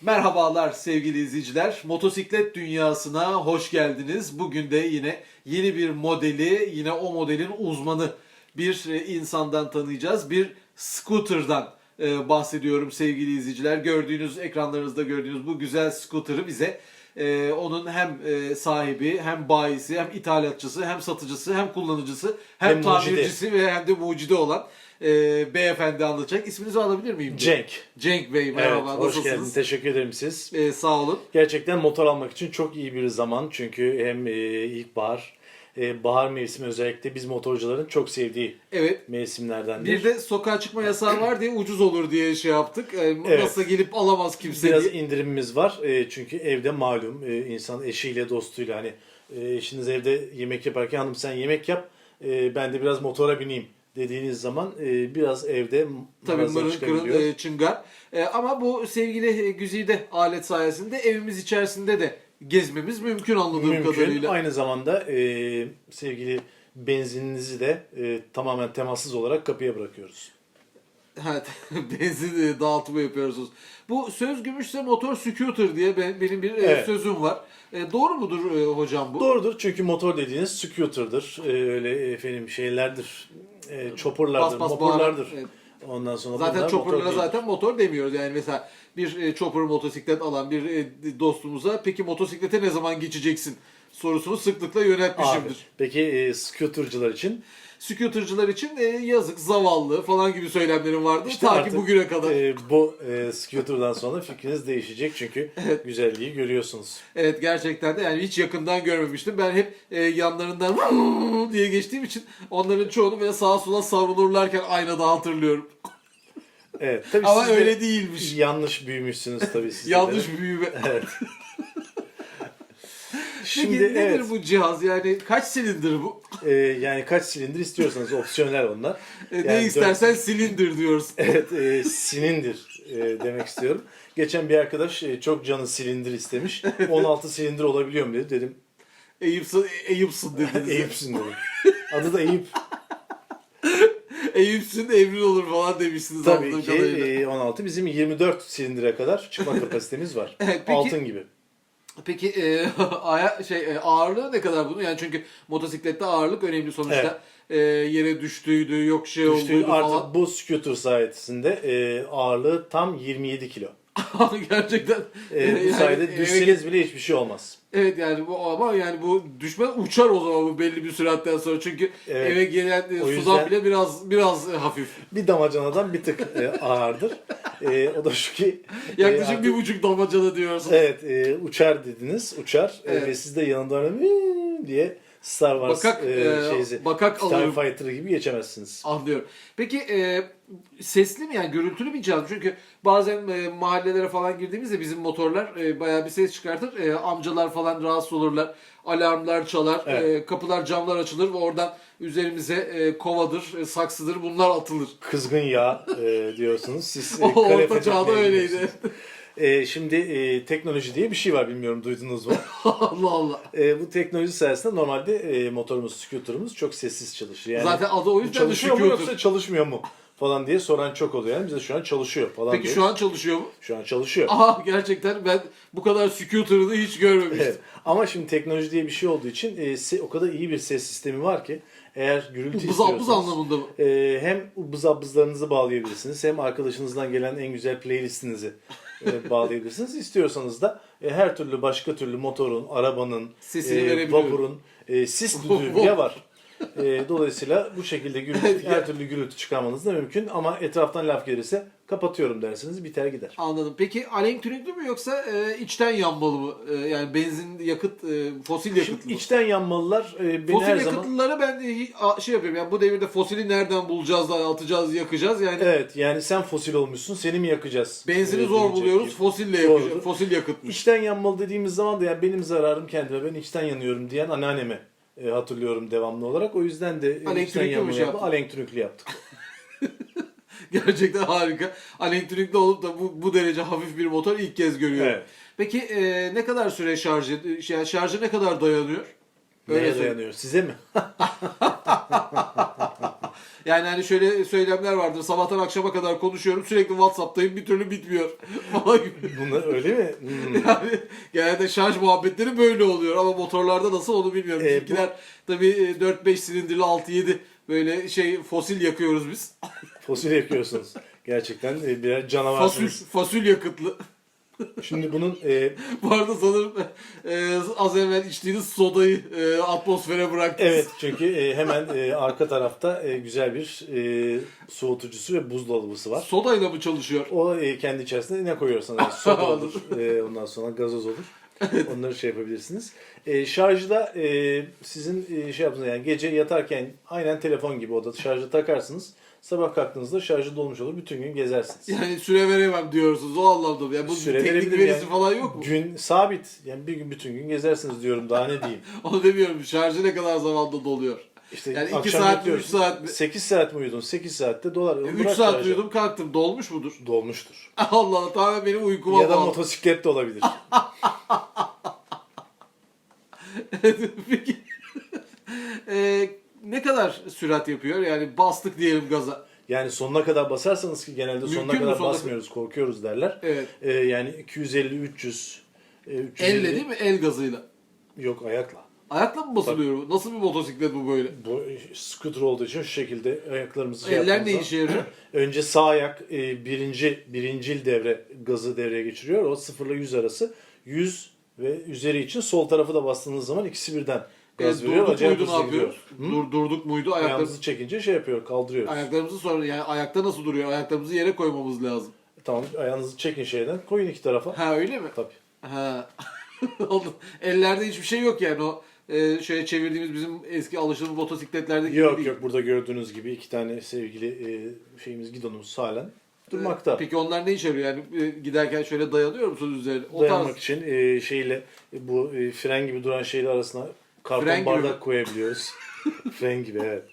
Merhabalar sevgili izleyiciler. Motosiklet dünyasına hoş geldiniz. Bugün de yine yeni bir modeli, yine o modelin uzmanı bir e, insandan tanıyacağız. Bir scooter'dan e, bahsediyorum sevgili izleyiciler. Gördüğünüz ekranlarınızda gördüğünüz bu güzel scooter'ı bize e, onun hem e, sahibi, hem bayisi, hem ithalatçısı, hem satıcısı, hem kullanıcısı, hem, Hem mucidi. tamircisi ve hem de mucidi olan e, beyefendi anlatacak. İsminizi alabilir miyim? Cenk. Cenk Bey Evet, merhaba hoş geldin. nasılsınız? Teşekkür ederim siz. Ee, sağ olun. Gerçekten motor almak için çok iyi bir zaman. Çünkü hem e, ilkbahar, e, bahar mevsimi özellikle biz motorcuların çok sevdiği Evet. mevsimlerdendir. Bir de sokağa çıkma yasağı var diye ucuz olur diye şey yaptık. Ee, Evet. Nasıl gelip alamaz kimse Biraz diye. indirimimiz var. E, çünkü evde malum e, insan eşiyle, dostuyla hani e, eşiniz evde yemek yaparken hanım sen yemek yap, e, ben de biraz motora bineyim dediğiniz zaman e, biraz evde Tabii mırın kırın e, çıngar. E, ama bu sevgili e, güzide alet sayesinde evimiz içerisinde de gezmemiz mümkün anladığım Mümkün. kadarıyla. Aynı zamanda e, sevgili benzininizi de e, tamamen temassız olarak kapıya bırakıyoruz. Evet, benzin e, dağıtımı yapıyorsunuz. Bu söz gümüşse motor scooter diye ben, benim bir e, Evet. sözüm var. E, doğru mudur e, hocam bu? Doğrudur çünkü motor dediğiniz scooter'dır. E, öyle efendim şeylerdir. E, chopper'lardır, Bas bas motorlardır. bağıran, evet. Ondan sonra Zaten chopper'lara zaten motor demiyoruz. Yani mesela bir e, chopper motosiklet alan bir e, dostumuza peki motosiklete ne zaman geçeceksin sorusunu sıklıkla Abi, yöneltmişimdir. peki e, scooter'cılar için Scooter'cılar için e, yazık, zavallı falan gibi söylemlerim vardı. işte Ta artık, ki bugüne kadar. e, bu e, scooter'dan sonra fikriniz değişecek çünkü güzelliği görüyorsunuz. Evet gerçekten de yani hiç yakından görmemiştim. Ben hep e, yanlarından diye geçtiğim için onların çoğunu böyle sağa sola savrulurlarken aynada hatırlıyorum. Evet, tabii Ama siz de öyle değilmiş. Yanlış büyümüşsünüz tabii siz de. Yanlış büyüme. Evet. Peki Şimdi nedir evet. bu cihaz? Yani kaç silindir bu? Ee, yani kaç silindir istiyorsanız opsiyonel onlar. E, Yani ne dört- istersen silindir diyoruz. Evet e, silindir e, demek istiyorum. Geçen bir arkadaş e, çok canı silindir istemiş. 16 silindir olabiliyor mu dedi. Dedim Eyüpsün, Eyüpsün dediniz. Eyüp'sün dedim. Adı da Eyüp. Eyüpsün evrin olur falan demişsiniz. Tabii ki kadarıyla. e, 16. Bizim 24 silindire kadar çıkma kapasitemiz var. Evet, peki- Altın gibi. Peki e, aya, şey e, ağırlığı ne kadar bunun? Yani çünkü motosiklette ağırlık önemli sonuçta. E, yere düştüğüydü, yok şey Düştüğü olduydu artık falan. bu scooter sayesinde e, ağırlığı tam 27 kilo. Gerçekten. E, e, bu yani sayede düşseniz bile hiçbir şey olmaz. Evet yani bu ama yani bu düşmez uçar o zaman bu belli bir süratten sonra çünkü Evet. eve gelen e, sudan bile biraz biraz e, hafif. Bir damacanadan bir tık e, ağırdır. E, o da şu ki e, Yaklaşık artık- bir buçuk damacana diyorsun. Evet e, uçar dediniz uçar E, Evet. ve siz de yanında öyle "Vii" diye Star Wars Bakak, e, e, şeysi, bakak Star alırım. Fighter gibi geçemezsiniz. Anlıyorum. Peki e, sesli mi yani gürültülü bir cihaz? Çünkü bazen e, mahallelere falan girdiğimizde bizim motorlar e, bayağı bir ses çıkartır. E, amcalar falan rahatsız olurlar. Alarmlar çalar. Evet. e, kapılar camlar açılır ve oradan üzerimize e, kovadır, e, saksıdır bunlar atılır. Kızgın yağ e, diyorsunuz. Siz e, O orta çağda öyleydi. E, şimdi e, teknoloji diye bir şey var bilmiyorum duydunuz mu? Allah Allah. E, bu teknoloji sayesinde normalde e, motorumuz, scooter'ımız çok sessiz çalışır. Yani Zaten adı o bu yüzden de çalışıyor mu scooter. yoksa çalışmıyor mu falan diye soran çok oluyor. Yani bize şu an çalışıyor falan Peki diyoruz. şu an çalışıyor mu? Şu an çalışıyor. Aha gerçekten ben bu kadar scooter'ını hiç görmemiştim. Evet. Ama şimdi teknoloji diye bir şey olduğu için e, se- o kadar iyi bir ses sistemi var ki eğer gürültü buz istiyorsanız anlamında mı? e, hem buzabızlarınızı bağlayabilirsiniz hem arkadaşınızdan gelen en güzel playlistinizi e, bağlayabilirsiniz. İstiyorsanız da e, her türlü başka türlü motorun, arabanın, Sesini e, verebiliyorum. vapurun e, sis düdüğü bile var. E, dolayısıyla bu şekilde gürültü, her türlü gürültü çıkarmanız da mümkün ama etraftan laf gelirse kapatıyorum dersiniz biter gider. Anladım. Peki alenktrikli mi yoksa e, içten yanmalı mı? E, yani benzin, yakıt, e, fosil yakıtlı Şimdi mı? içten yanmalılar e, beni Fosil her zaman yakıtlılara ben e, a- şey yapıyorum yani bu devirde fosili nereden bulacağız da atacağız, yakacağız yani. Evet yani sen fosil olmuşsun seni mi yakacağız? Benzini Ee, zor diyecek buluyoruz, gibi. fosille yakacağız. Doğrudur. Fosil yakıtmış. İçten yanmalı dediğimiz zaman da yani benim zararım kendime ben içten yanıyorum diyen anneannemi e, hatırlıyorum devamlı olarak. O yüzden de e, Alenk şey alenk trükli yaptık. Gerçekten harika. Alenktrikli olup da bu, bu derece hafif bir motor ilk kez görüyorum. Evet. Peki e, ne kadar süre şarj ed- şey, şarjı ne kadar dayanıyor? Öyle Neye dayanıyor? Size mi? Yani hani şöyle söylemler vardır. Sabahtan akşama kadar konuşuyorum. Sürekli WhatsApp'tayım. Bir türlü bitmiyor. Falan gibi. Bunlar öyle mi? Hmm. Yani genelde şarj muhabbetleri böyle oluyor ama motorlarda nasıl onu bilmiyorum. Ee, bu- Bizimkiler tabii e, 4-5 silindirli 6-7 böyle şey fosil yakıyoruz biz. Fosil yakıyorsunuz. Gerçekten e, birer Fasül, canavarsınız. fasül yakıtlı. Şimdi bunun e, Bu arada sanırım e, az evvel içtiğiniz sodayı e, atmosfere bıraktınız. evet çünkü e, hemen e, arka tarafta e, güzel bir e, soğutucusu ve buzdolabısı var. Sodayla mı çalışıyor? O e, kendi içerisinde ne koyuyorsanız yani soda olur, e, ondan sonra gazoz olur. Onları şey yapabilirsiniz. E, şarjı da e, sizin e, şey yaptığınız yani gece yatarken aynen telefon gibi odada şarjı takarsınız. Sabah kalktığınızda şarjı dolmuş olur. Bütün gün gezersiniz. Yani süre veremem diyorsunuz o anlamda. Yani bu Süre teknik verisi yani. falan yok mu? Gün sabit. Yani bir gün bütün gün gezersiniz diyorum. Daha ne diyeyim. Onu demiyorum. Şarjı ne kadar zamanda doluyor? İşte Yani iki akşam saat mi, yatıyorsun. üç saat mi? 8 saat mi uyudun? 8 saatte dolar. 3 Bırak saat şarjı. uyudum kalktım. Dolmuş mudur? Dolmuştur. Allah Allah tamamen benim uykuma Ya da bağlı. motosiklet de olabilir. Peki e, ne kadar sürat yapıyor? Yani bastık diyelim gaza. Yani sonuna kadar basarsanız ki genelde Mümkün sonuna mü kadar sonuna basmıyoruz, korkuyoruz derler. Evet. Ee, yani 250 300 e, 350 Elle değil mi? El gazıyla. Yok ayakla. Ayakla mı basılıyor? bu? Nasıl bir motosiklet bu böyle? Bu scooter olduğu için şu şekilde ayaklarımızı şey Eller ne işe yarıyor? Önce sağ ayak e, birinci birincil devre gazı devreye geçiriyor. O 0 ile 100 arası. 100 ve üzeri için sol tarafı da bastığınız zaman ikisi birden gaz E, veriyor. durduk muydu ne. Hı? Dur, durduk muydu? Ayaklarımızı, Ayağımızı çekince şey yapıyor, kaldırıyoruz. ayaklarımızı sonra yani ayakta nasıl duruyor? Ayaklarımızı yere koymamız lazım. Tamam ayağınızı çekin şeyden, koyun iki tarafa. Ha öyle mi? Tabii. Ha. Oldu. Ellerde hiçbir şey yok yani o e, şöyle çevirdiğimiz bizim eski alıştığımız motosikletlerdeki gibi Yok değil. yok burada gördüğünüz gibi iki tane sevgili e, şeyimiz gidonumuz halen durmakta. Peki onlar ne işe yarıyor? Yani e, giderken şöyle dayanıyor musunuz üzerine? O Dayanmak tarz. için e, şeyle e, bu e, fren gibi duran şeyle arasına karton Fren gibi bardak mi? koyabiliyoruz. fren gibi evet.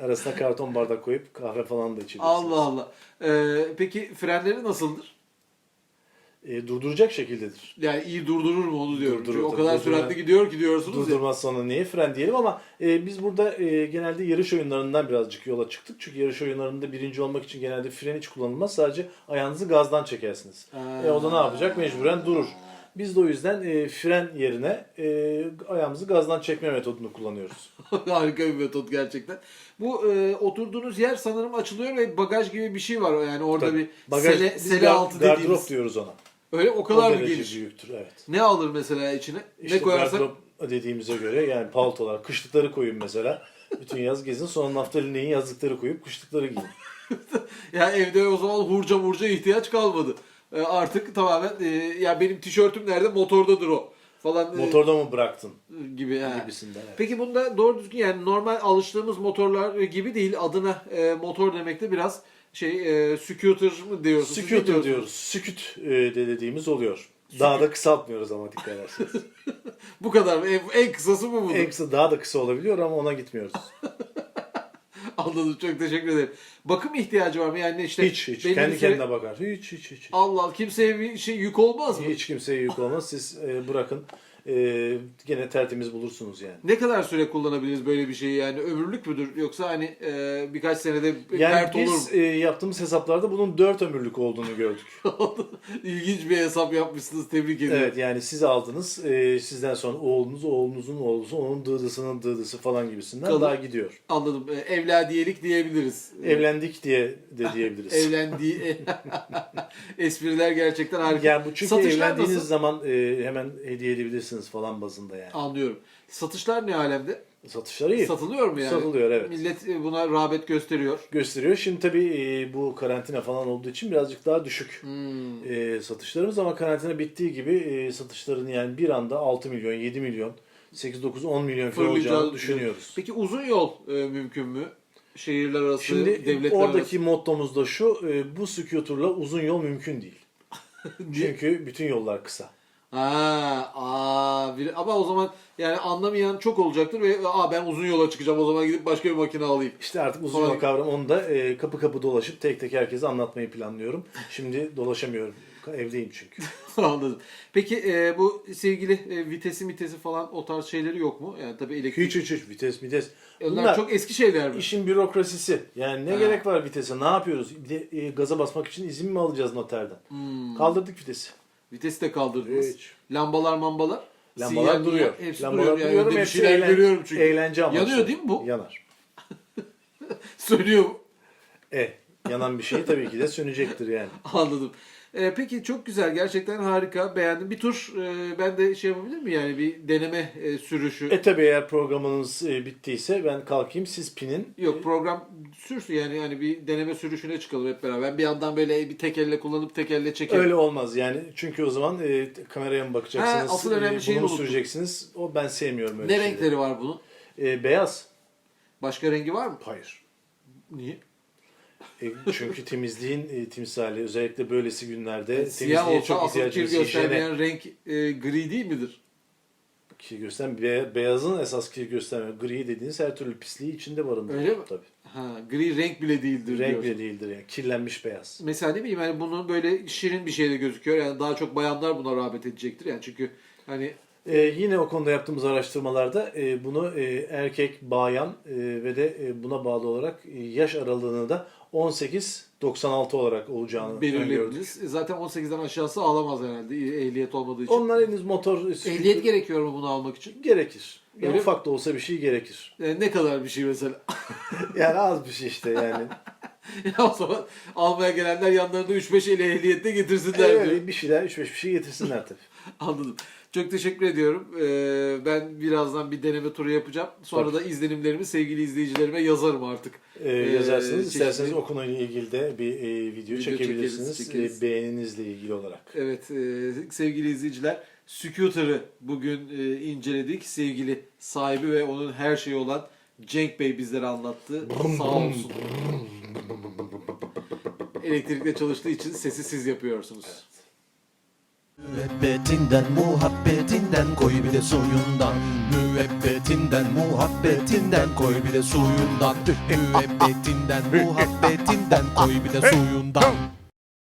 Arasına karton bardak koyup kahve falan da içebilirsiniz. Allah Allah. E, peki frenleri nasıldır? E, durduracak şekildedir. Yani iyi durdurur mu onu diyorum. Durdurur Çünkü o kadar durdurur. süratli gidiyor ki diyorsunuz. Durdurmaz sonra niye fren diyelim ama e, biz burada e, genelde yarış oyunlarından birazcık yola çıktık. Çünkü yarış oyunlarında birinci olmak için genelde fren hiç kullanılmaz. Sadece ayağınızı gazdan çekersiniz. Ha. E, o da ne yapacak? Mecburen durur. Biz de o yüzden e, fren yerine e, ayağımızı gazdan çekme metodunu kullanıyoruz. Harika bir metot gerçekten. Bu e, oturduğunuz yer sanırım açılıyor ve bagaj gibi bir şey var yani orada Tabii. bir Bagaj, sele, biz sele gar- altı gardırop dediğimiz. diyoruz ona. Öyle o kadar mı derece geniş? büyüktür evet. Ne alır mesela içine? Ne koyarsak? gardırop dediğimize göre yani paltolar, kışlıkları koyun mesela. Bütün yaz gezin sonra naftalinleyin yazlıkları koyup kışlıkları giyin. Ya evde o zaman hurca murca ihtiyaç kalmadı. E, artık tamamen e, ya benim tişörtüm nerede? Motordadır o falan e, Motorda mı bıraktın? gibi. ha. Gibisinden. Evet. Peki bunda doğru düzgün yani normal alıştığımız motorlar gibi değil. Adına e, motor demekte biraz şey e, scooter mı ne Scooter diyoruz. Sküt e, de dediğimiz oluyor. Daha da kısaltmıyoruz ama dikkat ederseniz. Bu kadar mı? En, en kısası bu mudur? en kısa daha da kısa olabiliyor ama ona gitmiyoruz. Anladım çok teşekkür ederim. Bakım ihtiyacı var mı? Yani işte Hiç hiç. Kendi kendine bakar. Hiç hiç hiç. Allah Allah kimseye bir şey yük olmaz mı? Hiç kimseye yük olmaz. Siz e, bırakın. E, gene tertemiz bulursunuz yani. Ne kadar süre kullanabiliriz böyle bir şeyi yani ömürlük müdür yoksa hani e, birkaç senede Yani pert olur mu? biz e, yaptığımız hesaplarda bunun 4 ömürlük olduğunu gördük. İlginç bir hesap yapmışsınız tebrik ediyorum. Evet yani siz aldınız. e, sizden sonra oğlunuz, oğlunuzun oğlusu, onun dıdısının dıdısı falan gibisinden Kalır. daha gidiyor. Anladım. E, evladiyelik diyebiliriz. Evlendik diye de diyebiliriz. Evlendiği espriler gerçekten harika. Yani bu çünkü Satışlar evlendiğiniz nasıl? zaman e, hemen hediye edebilirsiniz falan bazında yani. Anlıyorum. Satışlar ne alemde? Satışları iyi. Satılıyor mu yani? Satılıyor, evet. Millet e, buna rağbet gösteriyor. Gösteriyor. Şimdi tabii e, bu karantina falan olduğu için birazcık daha düşük Hmm. e, satışlarımız ama karantina bittiği gibi satışların yani bir anda 6 milyon, 7 milyon, 8, 9, 10 milyon falan olacağını düşünüyoruz. Peki uzun yol mümkün mü? Şehirler arası, Şimdi devletler oradaki mottomuz da şu, bu scooter'la uzun yol mümkün değil. arası. Çünkü bütün yollar kısa. Ha, aa, bir, ama o zaman yani anlamayan çok olacaktır ve aa ben uzun yola çıkacağım o zaman gidip başka bir makine alayım. İşte artık uzun yol kavram onu da e, kapı kapı dolaşıp tek tek herkese anlatmayı planlıyorum. Şimdi dolaşamıyorum. Evdeyim çünkü. Anladım. Peki e, bu sevgili e, vitesi vitesi falan o tarz şeyleri yok mu? Yani tabii elektrik. Hiç hiç hiç vites vites. Onlar Bunlar çok eski şeyler mi? işin bürokrasisi. Yani ne Ha. gerek var vitese? Ne yapıyoruz? Bir de e, gaza basmak için izin mi alacağız noterden? Hmm. Kaldırdık vitesi. Vitesi de kaldırdınız. Hiç. Lambalar mambalar. Lambalar Sinyal, duruyor. Hepsi Lambalar duruyor. Yani duruyor. bir hepsi şeyler eğlen- görüyorum çünkü. Eğlence amaçlı. Yanıyor değil mi bu? Yanar. Sönüyor? E, yanan bir şey tabii ki de sönecektir yani. Anladım. E, peki çok güzel. Gerçekten harika. Beğendim. Bir tur e, ben de şey yapabilir miyim? Yani bir deneme e, sürüşü. E tabii eğer programınız e, bittiyse ben kalkayım siz pinin. Yok program sürsün yani yani bir deneme sürüşüne çıkalım hep beraber. Bir yandan böyle bir tek elle kullanıp tek elle çekelim. Öyle olmaz yani çünkü o zaman e, kameraya mı bakacaksınız? Ha, asıl önemli e, şeyi bunu mu unuttum. süreceksiniz? O ben sevmiyorum öyle Ne şeyleri. renkleri var bunun? E, beyaz. Başka rengi var mı? Hayır. Niye? E, çünkü temizliğin e, timsali özellikle böylesi günlerde Siyah temizliğe olsa çok asıl kir ihtiyacımız hijyene göstermeyen renk e, gri değil midir? kir gösteren be- beyazın esas kir göstermiyor. Gri dediğiniz her türlü pisliği içinde barındırıyor. Öyle mi? Tabii. Ha, gri renk bile değildir Renk diyorsun. bile değildir yani. Kirlenmiş beyaz. Mesela ne bileyim yani bunu böyle şirin bir şeyde gözüküyor. Yani daha çok bayanlar buna rağbet edecektir. Yani çünkü hani E, yine o konuda yaptığımız araştırmalarda e, bunu e, erkek, bayan e, ve de e, buna bağlı olarak e, yaş aralığını da 18-96 olarak olacağını belirlediniz. E, Zaten 18'den aşağısı alamaz herhalde e, ehliyet olmadığı için. Onlar henüz motor Ehliyet gerekiyor mu bunu almak için? gerekir. Ya Öyle mi? ufak da olsa bir şey gerekir. E, ne kadar bir şey mesela? Yani az bir şey işte yani. ya o zaman almaya gelenler yanlarında 3-5 ele ehliyette getirsinler diyor. Öyle bir şeyler, 3-5 bir şey getirsinler tabii. Anladım. Çok teşekkür ediyorum. Ee, ben birazdan bir deneme turu yapacağım. Sonra da izlenimlerimi sevgili izleyicilerime yazarım artık. Ee, Ee, yazarsınız. çeşitli- İsterseniz o konuyla ilgili de bir e, video, Video çekebilirsiniz. çekeriz, çekeriz. E, beğeninizle ilgili olarak. Evet e, sevgili izleyiciler Scooter'ı bugün e, inceledik. Sevgili sahibi ve onun her şeyi olan Cenk Bey bizlere anlattı. Sağ olsun. Elektrikle çalıştığı için sesi siz yapıyorsunuz. Müebbetinden muhabbetinden koy bir de suyundan. Müebbetinden muhabbetinden koy bir de suyundan. Müebbetinden muhabbetinden koy bir de suyundan